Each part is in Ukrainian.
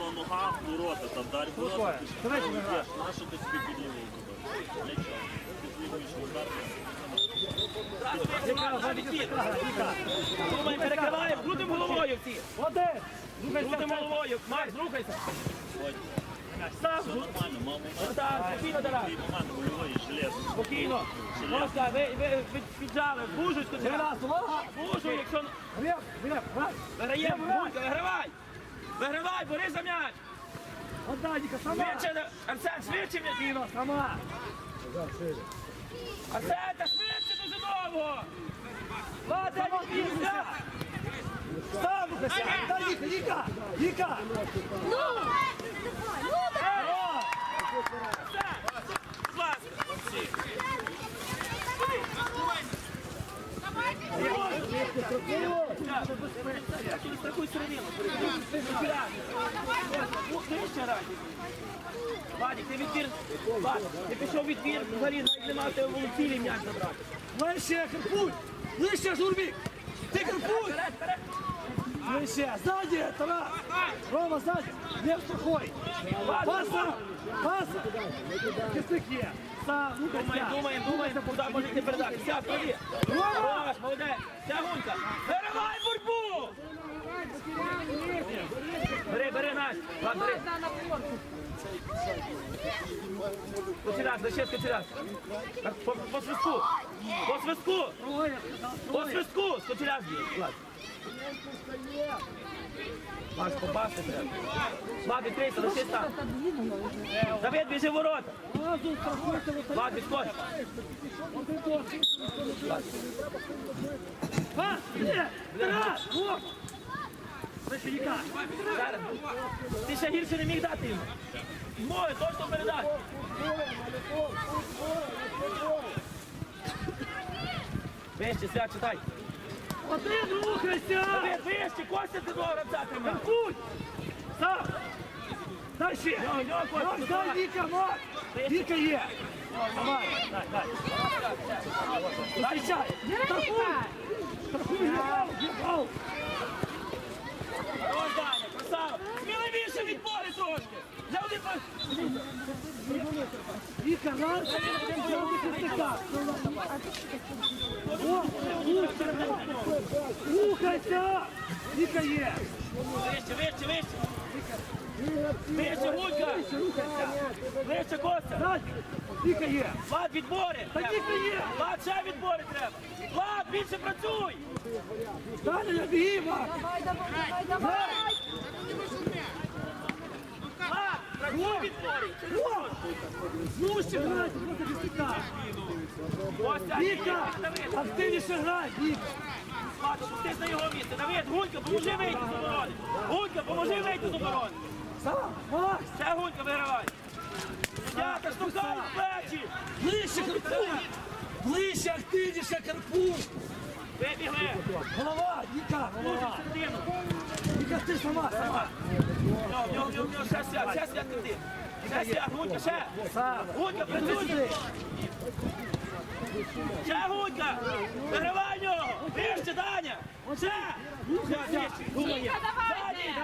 права нога, ворота, там далі ворота. Слухай, ти ж давайте правий ми ти собі під туди? Для чого? Ти ж лівий удар. Думай, перекриваємо, крутим головою всі. Один. Крутим головою. Макс, рухайся. Став. Нормально, мав момент. Так, спокійно дарай. Твій момент больовий, железний. Спокійно. Оскар, ви, ви, ви піджали, тут. Раз, увага. Бужу, якщо Глеб, Глеб, раз. виграємо, Гулька, вигравай. Вигравай, бери за м'яч. Отдай, Ніка, сама. Швидше, Арсен, швидше м'яч. Кіно, сама. Арсен, та швидше дуже довго. Ладно, відбійся. Став, Лукася. Дай, Ніка, Ніка. Ніка. Ну! Ну, давай! Будь ласка. Через таку середину. Вище раді. Вадик, ти відбір. Вадик, ти пішов відбір, взагалі навіть не мав тебе в цілі м'яч забрати. Ближче, Карпуль. Ближче, Журбік. Ти вперед. Ближче. Ззаді, Тарас. Рома, ззаді. Не страхуй. Паса. Паса. Кисик є. Сам, думаємо, думаємо, куди можете передати. Ходи. Рош, молодець. Тягунька. Виривай борьбу. Бери, бери, Настя. Ладно, бери. Кочеряк, защит Кочеряк. По, по свистку. По свистку. По свистку. Кочеряк б'є. Влад. Маш, попасти треба. Влад, відкрийся, лишись там. Давид, біжи в ворота. Разу страхуйте. вот так. Влад, Зараз. Ти ще гірше не міг дати йому. Може, точно передати. Вище, свят, читай. Один рухайся. Давид, вище, Костя, ти гравця тримай. Карпуль. Сам. Дай ще. Макс, дай. Віка, Макс. Віка є. Давай. Дай, дай. Страхуй, не гол, не гол. Ось Даня, красава. Сміливіше відбори трошки. Я. Віка, раз. Зроби кистика. О, рухайся. Рухайся. Віка є. Вище, вище, вище. Вище, Гулька. Вище, Костя. Віка є. Влад, відбори. Та Віка є. Влад, ще відбори треба. Влад, більше працюй. Далі не біги, Макс. Давай, давай, давай, давай! Ну ще грайте проти кистика. Віка, активніше грай, Віка. Опустись на його місце. Давид, Гулька, поможи вийти з оборони. Гулька, поможи вийти з оборони. Сам, Макс. Ще Гулька вигравай. Дята, штукай в плечі. Ближче, Карпуль. Ближче, активніше, Карпуль. Вибігли. Голова, Віка, голова. Віка, ти сама, сама. Йо, йо, йо, йо, ще свят, ще свят ти. Ще свят, Гулька, ще. Сам. Гулька, працюй. Ще Гулька. Вигравай нього. Вище, Даня. Ще. Ще, давай, Ззаді.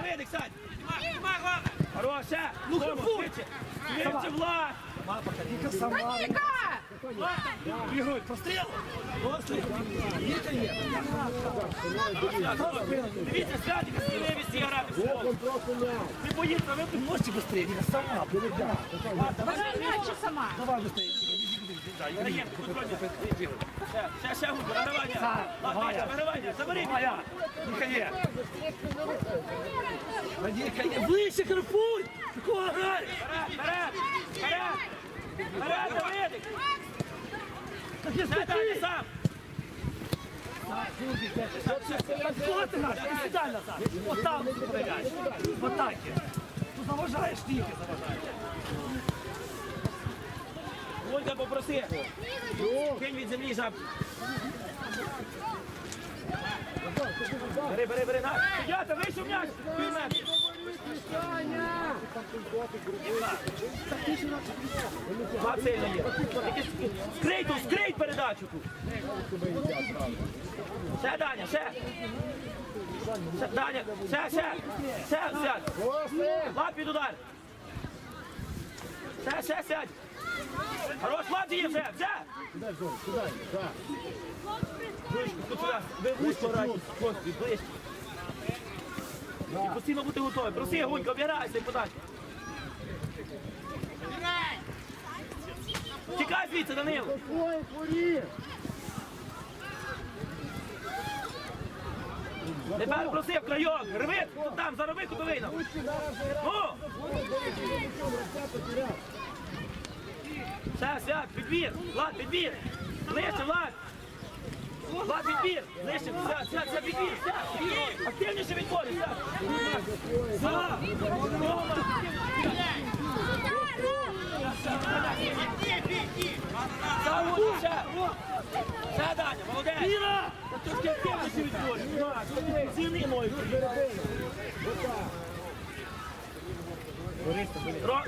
Давидик, сядь. Хорош, ще. Ну, швидше. Швидше, Влад. Віка сама. Ніка! Бігають, постріл. Постріл. Віка є. Дивіться, святика, сміливість і грати в футбол. Не боїться, ви тут Можете быстрее, Віка, сама. Давай м'яч сама! Давай быстрее. Контрольно. Ще, губи, вигравання. Вигравання, забери. Моя. Віка є. Ближче, Карпуль. Такого грай. Вперед, вперед, вперед. Вперед, Давидик. Так я Дай, дай, сам. Кого ти наш? Сідай назад. Вот там ти проверяєш. Вот так є. Тут заважаєш, тільки заважаєш. Ольга, попроси. Кинь від землі жаб. Бери, бери, бери, на. Вийшов м'яч. Пів метра. Влад сильно є. Скрий тут, скрий передачу тут. Ще, Даня, ще. Ще, Даня, ще, ще. Ще, сядь. Влад під удар. Ще, ще, сядь. Хорош, Влад є вже, вже. Ближче, тут сюди. Ви вузько граєте, хлопці, ближче. І постійно бути готові. Проси, Гунька, обіграйся подай. Тікай звідси, Данило. Тепер проси в крайок. Рви, там, зароби кутовину. Ну! Все, сядь, підбір. Влад, підбір. Ближче, Влад. Влад, підбір. Ближче, сядь, сядь, підбір. Підбір. Активніше відходи, сядь. Сядь. Рома.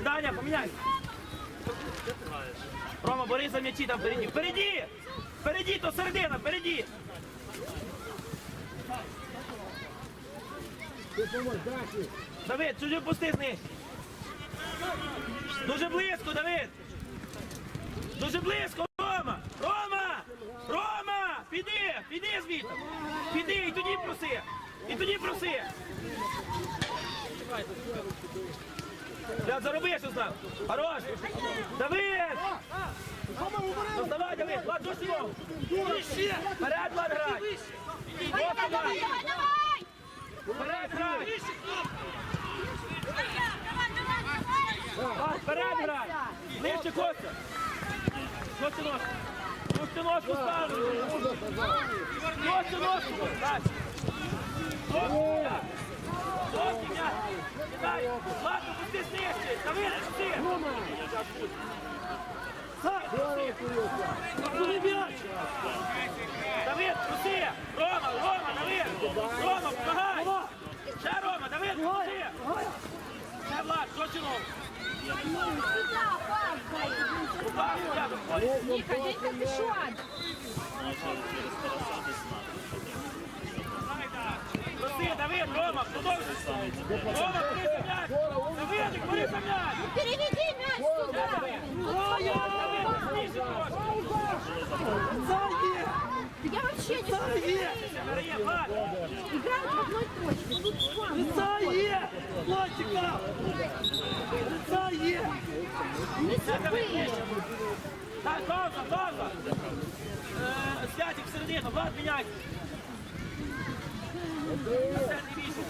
Даня, поміняй. Рома, бери за м'ячі там впереді. Впереді! Впереді, то середина, впереді! Давид, чужі пусти зниж. Дуже близько, Давид. Дуже близько, Рома! Рома! Рома! Піди! Піди звідти! Піди і тоді проси! І тоді проси! Зароби, що знав! Хорош! Давид! Ну, Давай, Давид! Влад, до сього! Вперед, Влад, грай! Давай, давай, давай! Вперед, грай! Давай, давай, давай! Влад, вперед, грай! Нижче, Костя! Костя ножку! Костя ножку ставлю! Костя ножку! Дай! Костя! Костя! Кидай! Влад, пусти знижче! Давид, пусти! Давид, пусти! Рома, Рома, Давид! Рома, помагай! Ще Рома, Давид, пусти! Ще Влад, Костя ножку! Переведи мяч сюда! Давид, знижи трошки! Це є! Я вообще не Це є! Бери, Влад! играю в одной точке. Что? Це є! Хлопчика! Це! Не забыли. Так, пауза, пауза! Е, Святик всередину, Влад, міняй! Центр вісім.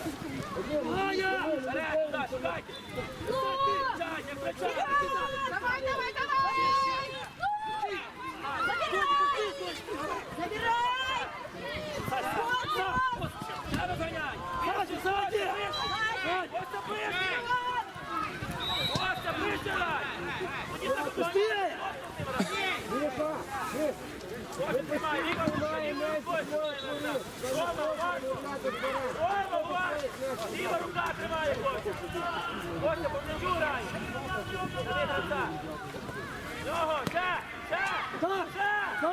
Не! Давай, давай, давай! Ну! Забирай! Забирай! Ще розганяй! Саді, саді! Ось ближче! Ось ближче грай! Тоді так Пусти! Ось тримай, Віка, тримай! Рома, уважно! Рома, уважно! Ліва рука тримає Костя! Костя, по м'ячу грай! Гравця! Нього, ще! Ще! Ще!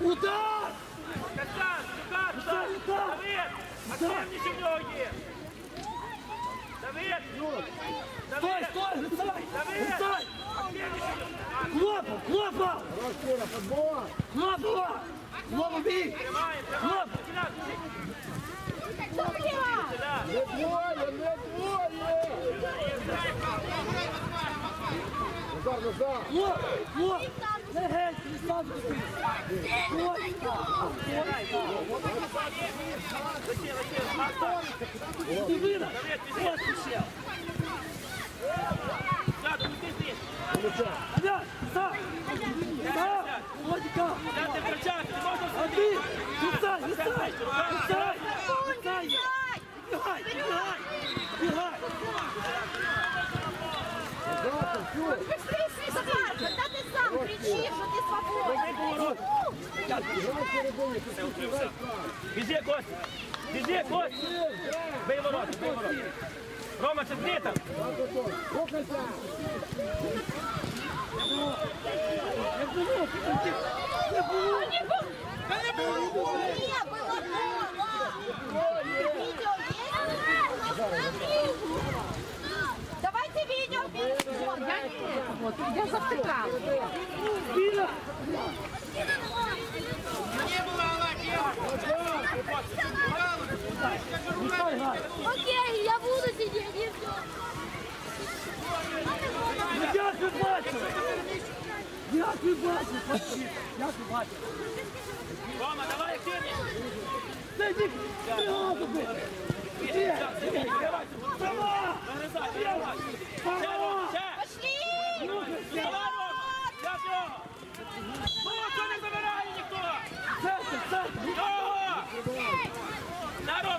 Удар! Костян, рука туди! Активніше в нього є! Давид! Стой, Давид! стой! Грицай! Давид! Грицай! Активніше! Хлопа! Хлопа! Хлопа! Хлопа бій! Тримаємо, тримаємо! Кидай, Забила! сюди! Хлоп! Хлоп! Не геть! Не ставте спину! Лети, лети, Марта! Дивина! Ось ще! Біжи, Костя! Біжи, Костя! Бий ворота, бий ворота. Рома, чи там? Не было гола. Видео есть? Давайте видео. От, я завтикала. Окей, я буду сидеть и все. Як ви бачили? Як ви бачили? Бачите? Як ви бачили? Рома, давай активніше. Це тільки пригоду бити. Є, є, Права! Нагризай, нагризай. Ще, Рома, ще. Пошли! Давай, Молодко не забирає ніхто. Рома, на Рома.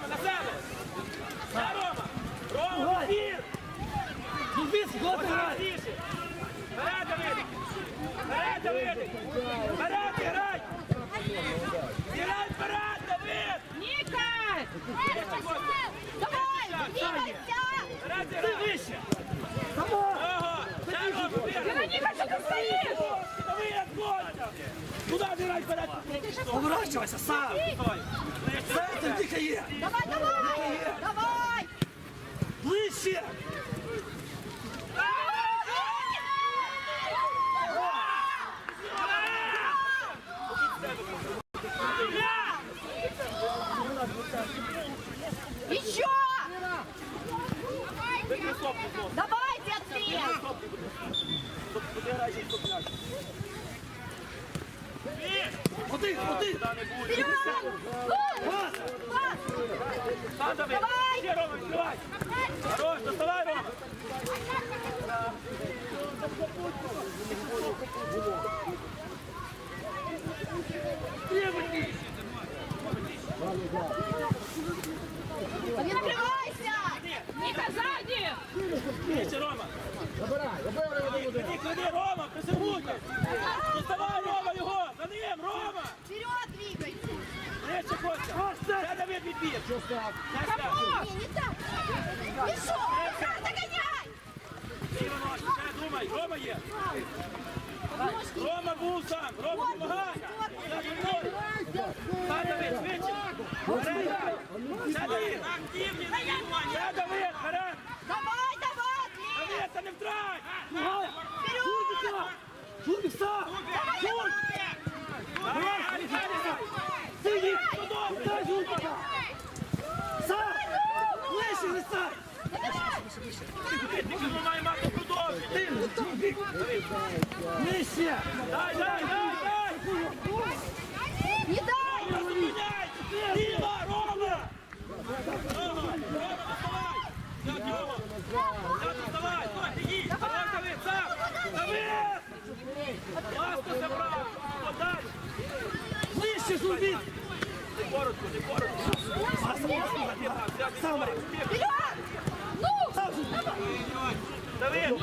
Ніка! Давай! Вперед, Ти грай. вище! Само! Ого. Ще, Рома, вперед. Вероніка, що ти стоїш? Давид, гонь. Куди грай вперед? Поворачивайся, сам! Це тільки є! Давай, давай! Давай! Ближче! Еще! Давайте ответ! Вперед! Пас! Пас! Сам. Давай. Ще, Рома, відкривай. Хорош, доставай, Рома. Открывайся! Ніка, ззаді! Нижче, Рома. Клади, клади, Рома, присягуйте. Доставай, Рома, його. За ним, Рома. Вперед двигайся! Нижче, Костя. Це Давид відбір. Це. Не, не так! Еще! Догоняй! Ліва ножка, ще думай. Рома є. Рома був сам. Рома, допомагай. Я за мною. Та, Давид, швидше. Вперед. Ще Давид. Ще Давид, вперед. Давай, давай! Клей! Давид, та не втрать. Гай! Журбіка! Журбіка! Жур! Давай, давай. Сиди! Дай Журбіка! Сам! Ближче не стай! Тільки ми маємо мати продовження. Ти, Журбік! Нижче! Дай, дай, дай, дай. Не дай! Ліва, Рома. Рома, Рома, доставай. Так, Рома. Так, доставай. Стой, беги. Давай, Давид, сам. Давид. Ласку забрав. Подай. Ближче, Журбік! Не коротко, не коротко. Сам! Вперед! Давид,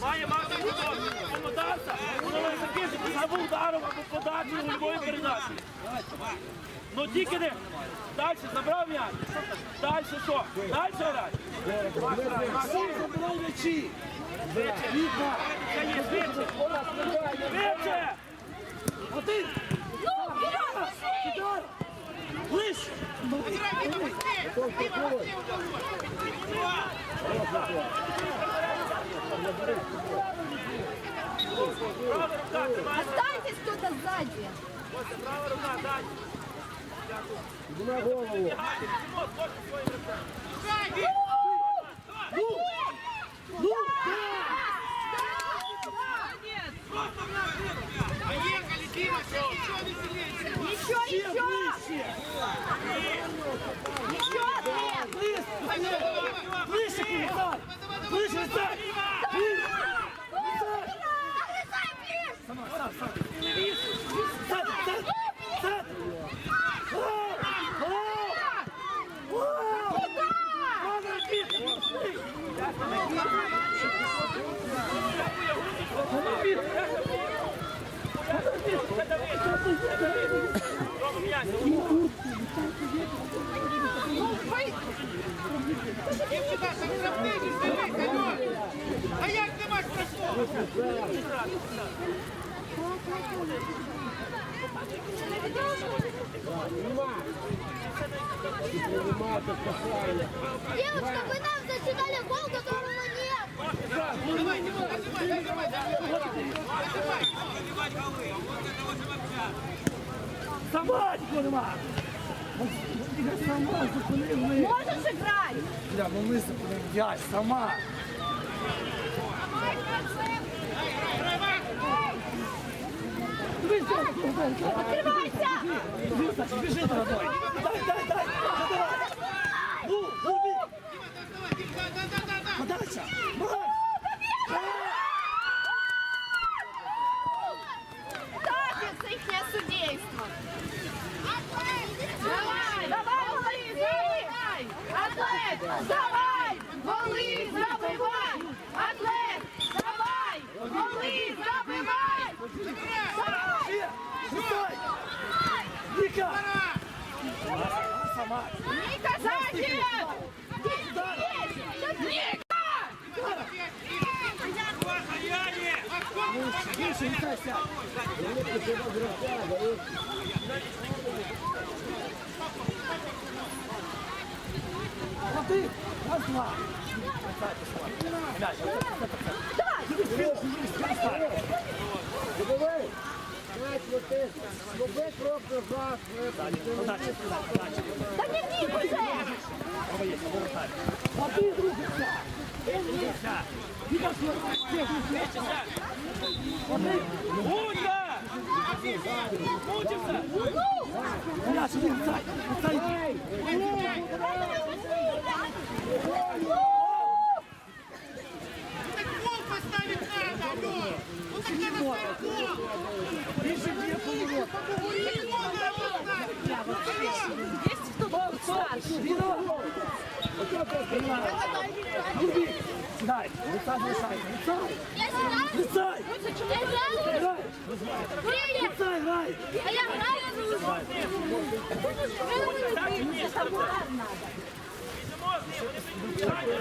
має мати воно не закінчити або ударом, або подачею гольової передачі. Ну тільки не. Далі забрав м'яч. Далі що? Далі грай. М'ячі! Швидше. Один! Удар! Ближче! Останьтесь кто-то сзади! Ось права рука, дай. На голову! Бігайте, Тимон, кожен своїм рукам. Ну! Ну! Еще, еще! Ближче! Еще ответ! Ближче! Ближче, Кирилл! Ближче! Сама, сам, сам! Стань, стань! Стань! О! О! А як ти маєш пройшло? Девушка, вы нам засчитали гол, которого нет. Сама нікого нема. Сама зупинив ми. Можешь играть? Бля, ну ми зупинив м'яч, сама. Висач, біжи, дорогой. Дай, дай, дай. Ну, давай. Ну, ну, бій. Подача. Атлет, давай! Вали, забивай! Атлет, давай! Вали, забивай! Вистай. Ніка. Ника, сзади! Більше, Ніка, сядь. Один, раз, два. Мяч, оце, оце, оце. Давай. Забивай! М'яч летить! Зроби крок назад! Подача, подача. Да не вник уже! Право є, повертай. Один, другий, сядь. Сядь. Ніка, сядь. Так гол поставить надо, алло! Ну так надо ставить гол! Більше б'є поворот. Так гол надо поставить! Сідай. Лицай, лицай. Лицай. Я сюда? Лицай. Я играю? Грай. Привет! Лицай, грай. А я играю?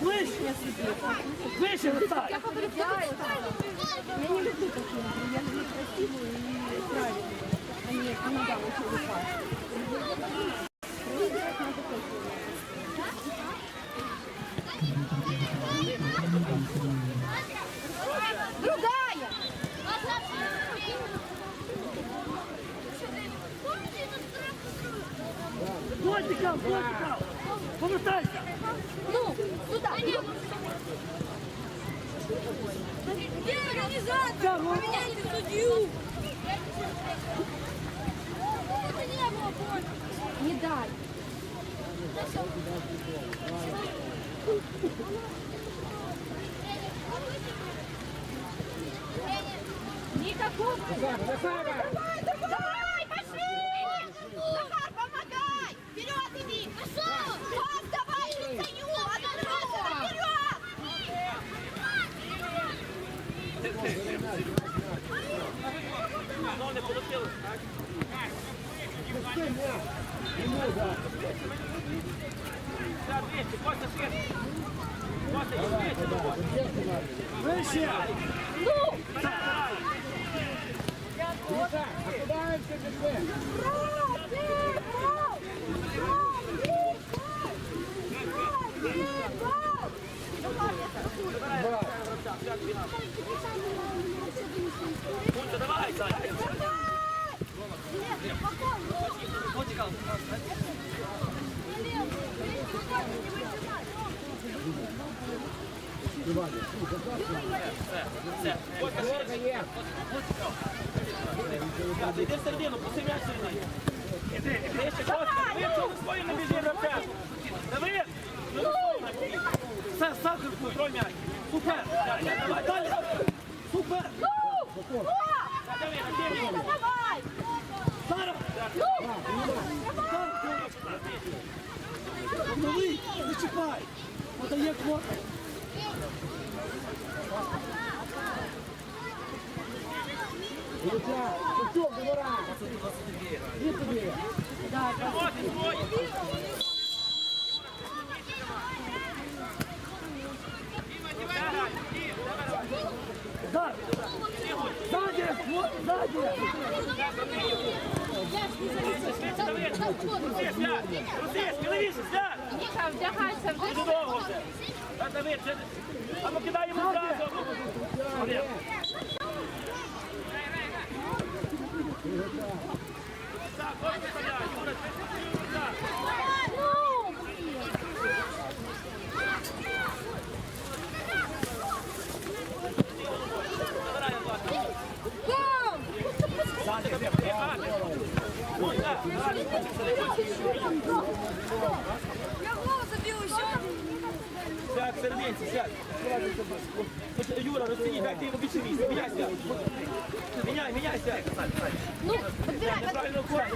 Вище. Вище, лицай. Другая! Повертайся. Ну, сюда! Где организатор? Поменяйте судью! Не дай. Никакого. Давай, давай, пошли! Захар, помогай! Вперед иди! Пошел! Пас давай, Лицаю! Одноразово, вперед! Ну, не полетіли. Так, 200, Костя, швидше. Костя, швидше. Вище. Іди в середину, посивляй середину. Іди, іди, ще Костя, ви чого свої не біжи на п'яту? Давид! Все, сам контроль м'яч. Супер! Давай, далі! Супер! Ну! Давай! Зараз! Зараз! Новий! Не чіпай! Подає квота! Да. Сзади! Сзади! Вдягайся, вдягайся. А ну кидай йому зразу. Олег. Я голову забил еще. Так, сорвеньте, сядь. Юра, растяни, дай ты его бичевись. Меняйся. Меняй, меняйся. Ну, подбирай, подбирай.